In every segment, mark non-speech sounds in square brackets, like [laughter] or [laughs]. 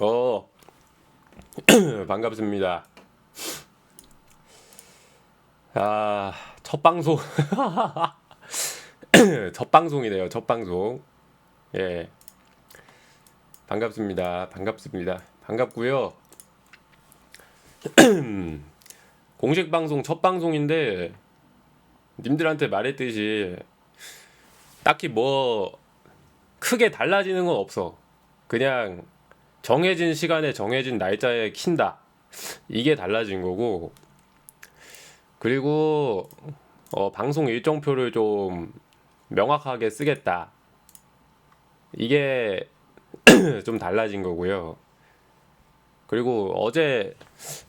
어 [clears throat] 반갑습니다. 아, 첫 방송. [clears throat] 첫 방송이네요. 첫 방송. 예. 반갑습니다. 반갑습니다. 반갑고요. [clears throat] 공식 방송 첫 방송인데 님들한테 말했듯이 딱히 뭐 크게 달라지는 건 없어. 그냥 정해진 시간에 정해진 날짜에 킨다. 이게 달라진 거고. 그리고 어, 방송 일정표를 좀 명확하게 쓰겠다. 이게 [clears throat] 좀 달라진 거고요. 그리고 어제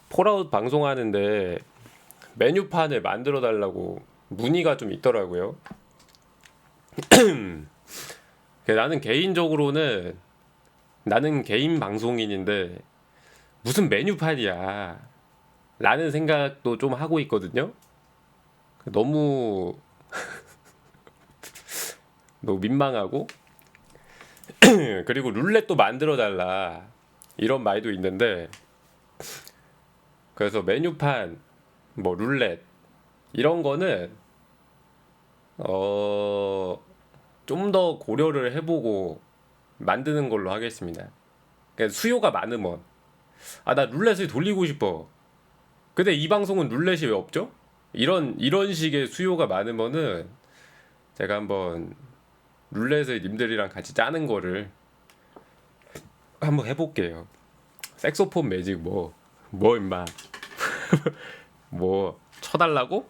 폴아웃 방송하는데 메뉴판을 만들어 달라고 문의가 좀 있더라고요. [clears throat] 나는 개인적으로는 나는 개인 방송인인데 무슨 메뉴판이야? 라는 생각도 좀 하고 있거든요. 너무 [laughs] 너무 민망하고. [clears throat] 그리고 룰렛도 만들어 달라. 이런 말도 있는데. 그래서 메뉴판 뭐 룰렛 이런 거는 어 좀 더 고려를 해보고 만드는 걸로 하겠습니다. 그러니까 수요가 많으면 아 나 룰렛을 돌리고 싶어. 근데 이 방송은 룰렛이 왜 없죠? 이런 이런 식의 수요가 많으면은 제가 한번 룰렛을 님들이랑 같이 짜는 거를 한번 해볼게요. 색소폰 매직 뭐 뭐 임마 [laughs] 뭐 쳐달라고?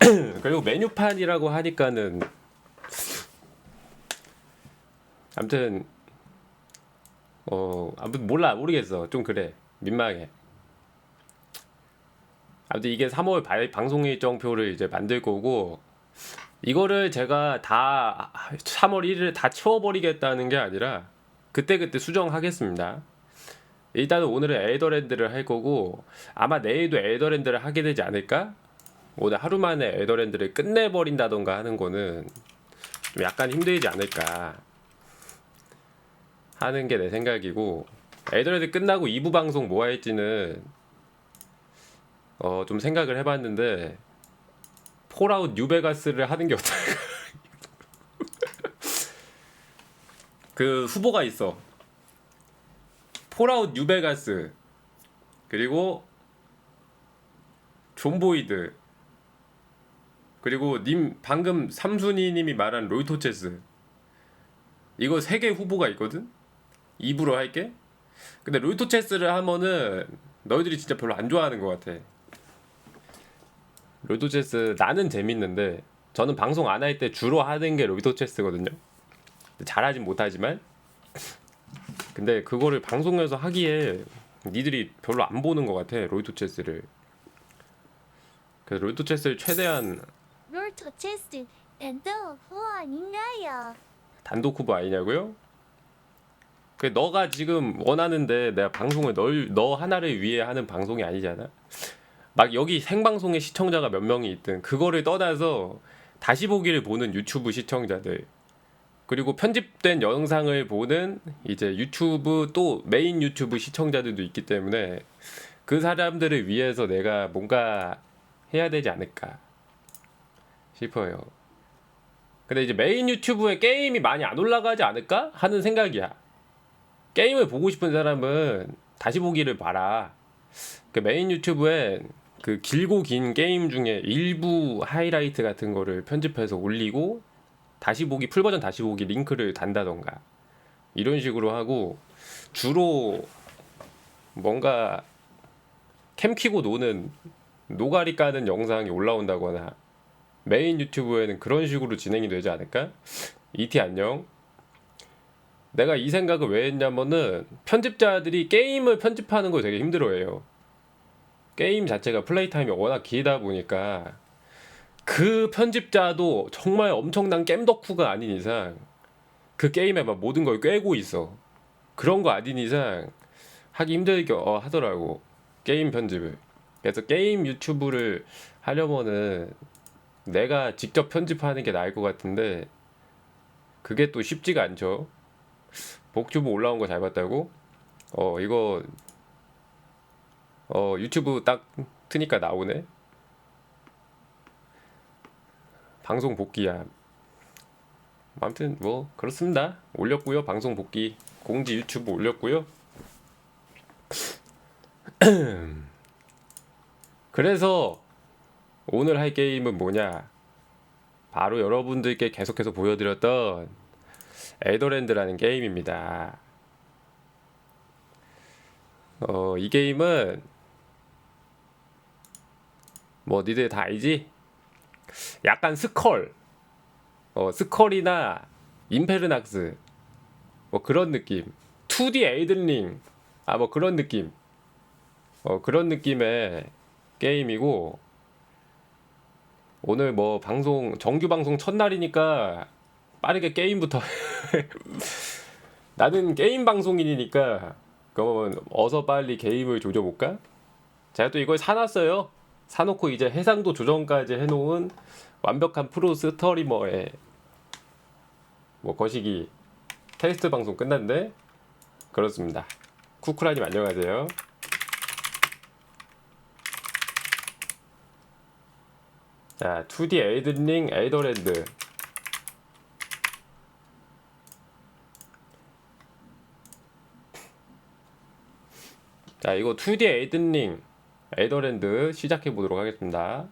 [clears throat] 그리고 메뉴판이라고 하니까는 아무튼 어 아무튼 몰라 모르겠어. 좀 그래. 민망해. 아무튼 이게 3월 발- 방송 일정표를 이제 만들 거고 이거를 제가 다 3월 1일 다 채워버리겠다는 게 아니라 그때그때 수정하겠습니다. 일단은 오늘은 에더랜드를 할 거고 아마 내일도 에더랜드를 하게 되지 않을까? 오늘 하루 만에 에더랜드를 끝내버린다던가 하는 거는 좀 약간 힘들지 않을까 하는 게 내 생각이고 에더랜드 끝나고 2부 방송 뭐 할지는 어 좀 생각을 해봤는데 폴아웃 뉴베가스를 하는 게 어떨까? [laughs] 그 후보가 있어. 폴아웃 뉴베가스 그리고 존보이드 그리고 님 방금 삼순이 님이 말한 롤토체스. 이거 세 개 후보가 있거든? 2부로 할게. 근데 롤토체스를 하면은 너희들이 진짜 별로 안 좋아하는 것 같아. 롤토체스 나는 재밌는데 저는 방송 안 할 때 주로 하는 게 롤토체스거든요. 잘하진 못하지만. 근데 그거를 방송에서 하기에 니들이 별로 안 보는 것 같아 롤토체스를. 그래서 롤토체스를 최대한 롤터 체스 엔더 후 아닌가요? 단독 후보 아니냐고요? 그 너가 지금 원하는데 내가 방송을 널, 너 하나를 위해 하는 방송이 아니잖아. 막 여기 생방송에 시청자가 몇 명이 있든 그거를 떠나서 다시 보기를 보는 유튜브 시청자들 그리고 편집된 영상을 보는 이제 유튜브 또 메인 유튜브 시청자들도 있기 때문에 그 사람들을 위해서 내가 뭔가 해야 되지 않을까 싶어요. 근데 이제 메인 유튜브에 게임이 많이 안 올라가지 않을까 하는 생각이야. 게임을 보고 싶은 사람은 다시 보기를 봐라. 그 메인 유튜브에 그 길고 긴 게임 중에 일부 하이라이트 같은 거를 편집해서 올리고 다시 보기 풀 버전 다시 보기 링크를 단다던가 이런 식으로 하고 주로 뭔가 캠 키고 노는 노가리 까는 영상이 올라온다거나 메인 유튜브에는 그런 식으로 진행이 되지 않을까? 이티 안녕. 내가 이 생각을 왜 했냐면은 편집자들이 게임을 편집하는 걸 되게 힘들어해요. 게임 자체가 플레이 타임이 워낙 길다 보니까 그 편집자도 정말 엄청난 겜 덕후가 아닌 이상 그 게임에 막 모든 걸 꿰고 있어. 그런 거 아닌 이상 하기 힘들게 어, 하더라고. 게임 편집을. 그래서 게임 유튜브를 하려면은 내가 직접 편집하는 게 나을 것 같은데 그게 또 쉽지가 않죠. 복튜브 올라온 거 잘 봤다고? 어 이거 어 유튜브 딱 트니까 나오네. 방송 복귀야. 아무튼 뭐 그렇습니다. 올렸고요. 방송 복귀 공지 유튜브 올렸고요. [clears throat] 그래서 오늘 할 게임은 뭐냐? 바로 여러분들께 계속해서 보여드렸던 에더랜드라는 게임입니다. 어, 이 게임은 뭐 니들 다 알지? 약간 스컬, 어, 스컬이나 임페르낙스 뭐 그런 느낌. 2D 에이든링 아 뭐 그런 느낌. 어 그런 느낌의 게임이고 오늘 뭐 방송 정규 방송 첫날이니까 빠르게 게임부터 [laughs] 나는 게임 방송인이니까 그러면 어서 빨리 게임을 조져볼까? 제가 또 이걸 사놨어요. 사놓고 이제 해상도 조정까지 해놓은 완벽한 프로 스터리머의 뭐 거시기 테스트 방송 끝났네. 그렇습니다. 쿠쿠라님 안녕하세요. 자, 2D 에이든링 에이더랜드. 자, 이거 2D 에이든링 에이더랜드 시작해 보도록 하겠습니다.